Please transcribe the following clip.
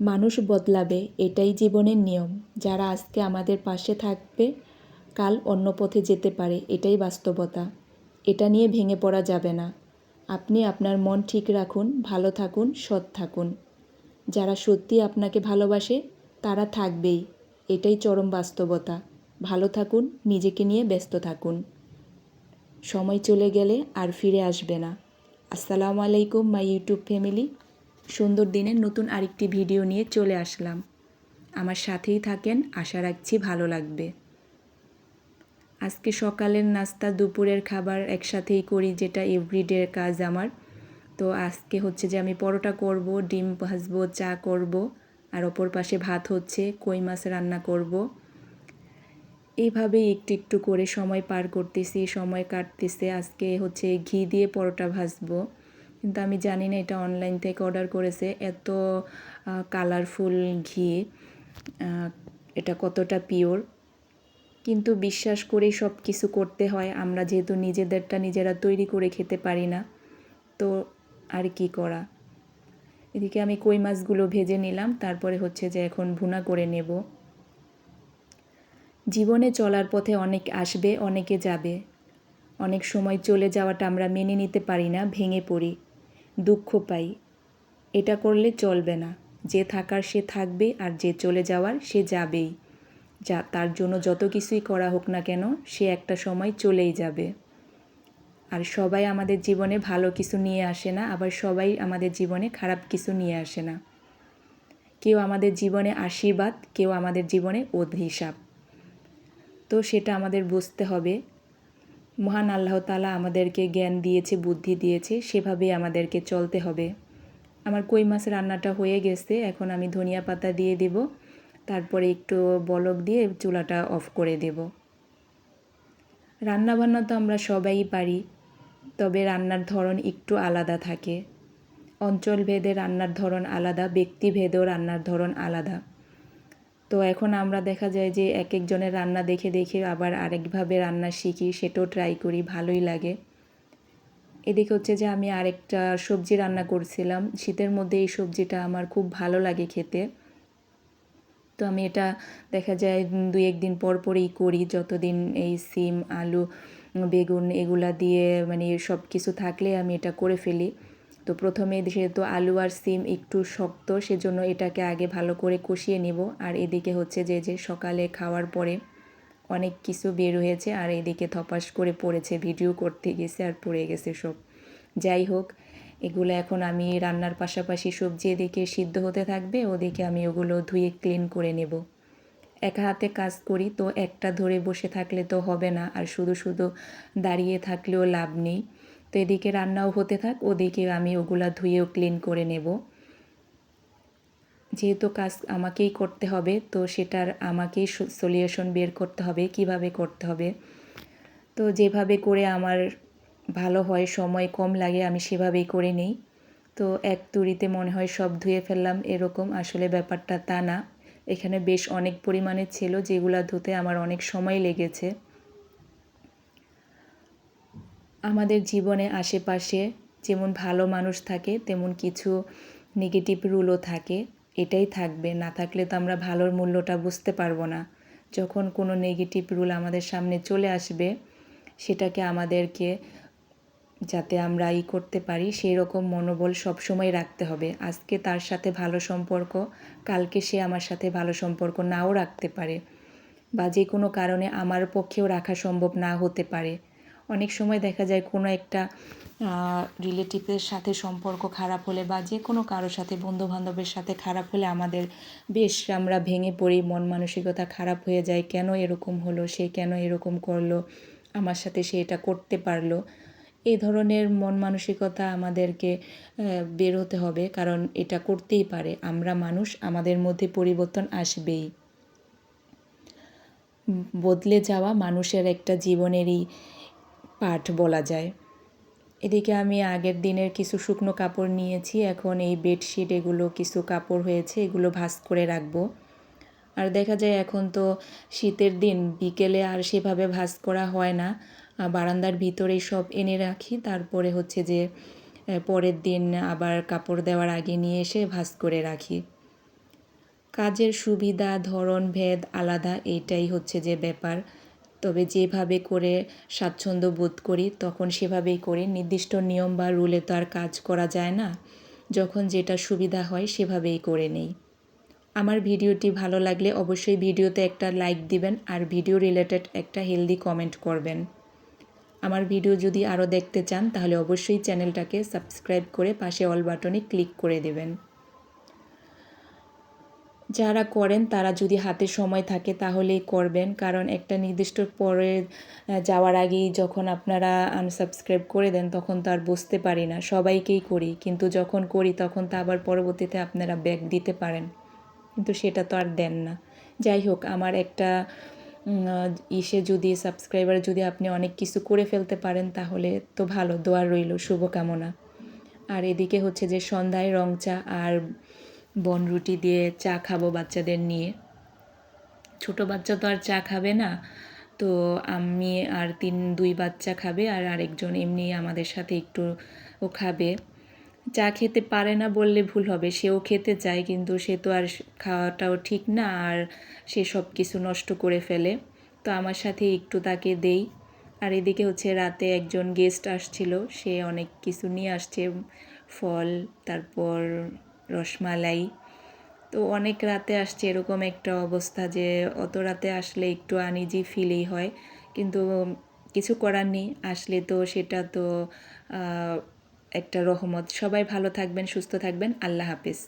মানুষ বদলাবে, এটাই জীবনের নিয়ম। যারা আজকে আমাদের পাশে থাকবে, কাল অন্য পথে যেতে পারে, এটাই বাস্তবতা। এটা নিয়ে ভেঙে পড়া যাবে না। আপনি আপনার মন ঠিক রাখুন, ভালো থাকুন, সৎ থাকুন। যারা সত্যি আপনাকে ভালোবাসে, তারা থাকবেই। এটাই চরম বাস্তবতা। ভালো থাকুন, নিজেকে নিয়ে ব্যস্ত থাকুন। সময় চলে গেলে আর ফিরে আসবে না। আসসালামু আলাইকুম, মাই ইউটিউব ফ্যামিলি। সুন্দর দিনের নতুন আরেকটি ভিডিও নিয়ে চলে আসলাম। আমার সাথেই থাকেন, আশা রাখছি ভালো লাগবে। আজকে সকালের নাস্তা, দুপুরের খাবার একসাথেই করি, যেটা এভরিডের কাজ আমার। তো আজকে হচ্ছে যে আমি পরোটা করব, ডিম ভাজবো, চা করব, আর অপর পাশে ভাত হচ্ছে, কই মাছ রান্না করব। এইভাবেই একটু একটু করে সময় পার করতেছি, সময় কাটতেছে। আজকে হচ্ছে ঘি দিয়ে পরোটা ভাজবো। কিন্তু আমি জানি না এটা অনলাইন থেকে অর্ডার করেছে। এত কালারফুল ঘি এটা কতটা পিওর কিন্তু বিশ্বাস করেই সব কিছু করতে হয়। আমরা যেহেতু নিজেদেরটা নিজেরা তৈরি করে খেতে পারি না, তো আর কি করা? এদিকে আমি কই মাছগুলো ভেজে নিলাম। তারপরে হচ্ছে যে এখন ভুনা করে নেব। জীবনে চলার পথে অনেক আসবে, অনেকে যাবে। অনেক সময় চলে যাওয়াটা আমরা মেনে নিতে পারি না, ভেঙে পড়ি। দুঃখ পাই। এটা করলে চলবে না। যে থাকার সে থাকবে আর যে চলে যাওয়ার সে যাবেই। যা তার জন্য যত কিছুই করা হোক না কেন, সে একটা সময় চলেই যাবে। আর সবাই আমাদের জীবনে ভালো কিছু নিয়ে আসে না, আবার সবাই আমাদের জীবনে খারাপ কিছু নিয়ে আসে না। কেউ আমাদের জীবনে আশীর্বাদ, কেউ আমাদের জীবনে অভিশাপ। তো সেটা আমাদের বুঝতে হবে। মহান আল্লাহ তালা আমাদেরকে জ্ঞান দিয়েছে, বুদ্ধি দিয়েছে সেভাবে আমাদেরকে চলতে হবে। আমার কই মাছ রান্নাটা হয়ে গেছে, এখন আমি ধনিয়া পাতা দিয়ে দেব। তারপরে একটু বলক দিয়ে চুলাটা অফ করে দেব। রান্নাবান্না তো আমরা সবাই পারি, তবে রান্নার ধরন একটু আলাদা থাকে। অঞ্চলভেদে রান্নার ধরন আলাদা, ব্যক্তিভেদেও রান্নার ধরন আলাদা। তো এখন আমরা দেখা যায় যে এক একজনের রান্না দেখে দেখে আবার আরেকভাবে রান্না শিখি, সেটাও ট্রাই করি, ভালোই লাগে। এদিকে হচ্ছে যে আমি আরেকটা সবজি রান্না করছিলাম, শীতের মধ্যে এই সবজিটা আমার খুব ভালো লাগে খেতে। তো আমি এটা দেখা যায় দুই একদিন পর পরই করি, যতদিন এই সিম, আলু, বেগুন এগুলা দিয়ে মানে সব কিছু থাকলে আমি এটা করে ফেলি। তো প্রথমে যেহেতু আলু আর সিম একটু শক্ত, সেজন্য এটাকে আগে ভালো করে কষিয়ে নিব। আর এদিকে হচ্ছে যে যে সকালে খাওয়ার পরে অনেক কিছু বের হয়েছে আর এদিকে থপাস করে পড়েছে, ভিডিও করতে গেছে আর পড়ে গেছে সব। যাই হোক, এগুলো এখন আমি রান্নার পাশাপাশি সবজি এদিকে সিদ্ধ হতে থাকবে, ওদিকে আমি ওগুলো ধুয়ে ক্লিন করে নেব। একা হাতে কাজ করি, তো একটা ধরে বসে থাকলে তো হবে না, আর শুধু শুধু দাঁড়িয়ে থাকলেও লাভ নেই। তো এদিকে রান্নাও হতে থাক, ওদিকে আমি ওগুলা ধুয়েও ক্লিন করে নেব। যেহেতু কাজ আমাকেই করতে হবে, তো সেটার আমাকেই সলিউশন বের করতে হবে, কীভাবে করতে হবে। তো যেভাবে করে আমার ভালো হয়, সময় কম লাগে, আমি সেভাবেই করে নিই। তো এক তুড়িতে মনে হয় সব ধুয়ে ফেললাম, এরকম। আসলে ব্যাপারটা তা না। এখানে বেশ অনেক পরিমাণে ছিল, যেগুলা ধুতে আমার অনেক সময় লেগেছে। আমাদের জীবনে আশেপাশে যেমন ভালো মানুষ থাকে, তেমন কিছু নেগেটিভ রুলও থাকে। এটাই থাকবে। না থাকলে তো আমরা ভালোর মূল্যটা বুঝতে পারব না। যখন কোনো নেগেটিভ রুল আমাদের সামনে চলে আসবে, সেটাকে আমাদেরকে যাতে আমরা ই করতে পারি সেই রকম মনোবল সবসময় রাখতে হবে। আজকে তার সাথে ভালো সম্পর্ক, কালকে সে আমার সাথে ভালো সম্পর্ক নাও রাখতে পারে। বা যে কোনো কারণে আমার পক্ষেও রাখা সম্ভব না হতে পারে। অনেক সময় দেখা যায় কোনো একটা রিলেটিভের সাথে সম্পর্ক খারাপ হলে বা যে কোনো কারোর সাথে, বন্ধুবান্ধবের সাথে খারাপ হলে আমাদের, বেশ, আমরা ভেঙে পড়ি, মন মানসিকতা খারাপ হয়ে যায়, কেন এরকম হলো, সে কেন এরকম করল, আমার সাথে সে এটা করতে পারল? এই ধরনের মন মানসিকতা আমাদেরকে বের হতে হবে, কারণ এটা করতেই পারে। আমরা মানুষ, আমাদের মধ্যে পরিবর্তন আসবেই। বদলে যাওয়া মানুষের একটা জীবনেরই পাঠ বলা যায়। এদিকে আমি আগের দিনের কিছু শুকনো কাপড় নিয়েছি, এখন এই বেডশিট এগুলো কিছু কাপড় হয়েছে, এগুলো ভাস করে রাখব। আর দেখা যায় এখন তো শীতের দিন, বিকেলে আর সেভাবে ভাস করা হয় না। বারান্দার ভিতরেই সব এনে রাখি, তারপরে হচ্ছে যে পরের দিন আবার কাপড় দেওয়ার আগে নিয়ে এসে ভাস করে রাখি। কাজের সুবিধা, ধরন, ভেদ আলাদা, এইটাই হচ্ছে যে ব্যাপার। তবে যেভাবে করে স্বাচ্ছন্দ্য বোধ করি, তখন সেভাবেই করি। নির্দিষ্ট নিয়ম বা রুলে তো আর কাজ করা যায় না। যখন যেটা সুবিধা হয়, সেভাবেই করে নেই। আমার ভিডিওটি ভালো লাগলে অবশ্যই ভিডিওতে একটা লাইক দিবেন আর ভিডিও রিলেটেড একটা হেলদি কমেন্ট করবেন। আমার ভিডিও যদি আরও দেখতে চান, তাহলে অবশ্যই চ্যানেলটাকে সাবস্ক্রাইব করে পাশে অল বাটনে ক্লিক করে দেবেন। যারা করেন, তারা যদি হাতে সময় থাকে তাহলেই করবেন। কারণ একটা নির্দিষ্ট পরে যাওয়ার আগেই যখন আপনারা আনসাবস্ক্রাইব করে দেন, তখন তো আর বুঝতে পারি না। সবাইকেই করি। কিন্তু যখন করি, তখন তো আবার পরবর্তীতে আপনারা ব্যাক দিতে পারেন। কিন্তু সেটা তো আর দেন না। যাই হোক, আমার একটা ইসে যদি সাবস্ক্রাইবার যদি আপনি অনেক কিছু করে ফেলতে পারেন, তাহলে তো ভালো। দোয়ার রইল, শুভকামনা। আর এদিকে হচ্ছে যে সন্ধ্যায় রং চা আর বনরুটি দিয়ে চা খাব বাচ্চাদের নিয়ে। ছোট বাচ্চা তো আর চা খাবে না, তো আমি আর তিন, দুই বাচ্চা খাবে আর আরেকজন এমনি আমাদের সাথে একটু ও খাবে। চা খেতে পারে না বললে ভুল হবে, সেও খেতে চায় কিন্তু সে তো আর খাওয়াটাও ঠিক না আর সে সব কিছু নষ্ট করে ফেলে। তো আমার সাথে একটু তাকে দেই। আর এদিকে হচ্ছে রাতে একজন গেস্ট আসছিল, সে অনেক কিছু নিয়ে আসছে, ফল, তারপর রসমালাই। তো অনেক রাতে আসছে এরকম একটা অবস্থা যে অত রাতে আসলে একটু আনিজি ফিলই হয়। কিন্তু কিছু করার নেই, আসলে তো সেটা তো একটা রহমত। সবাই ভালো থাকবেন, সুস্থ থাকবেন। আল্লাহ হাফিজ।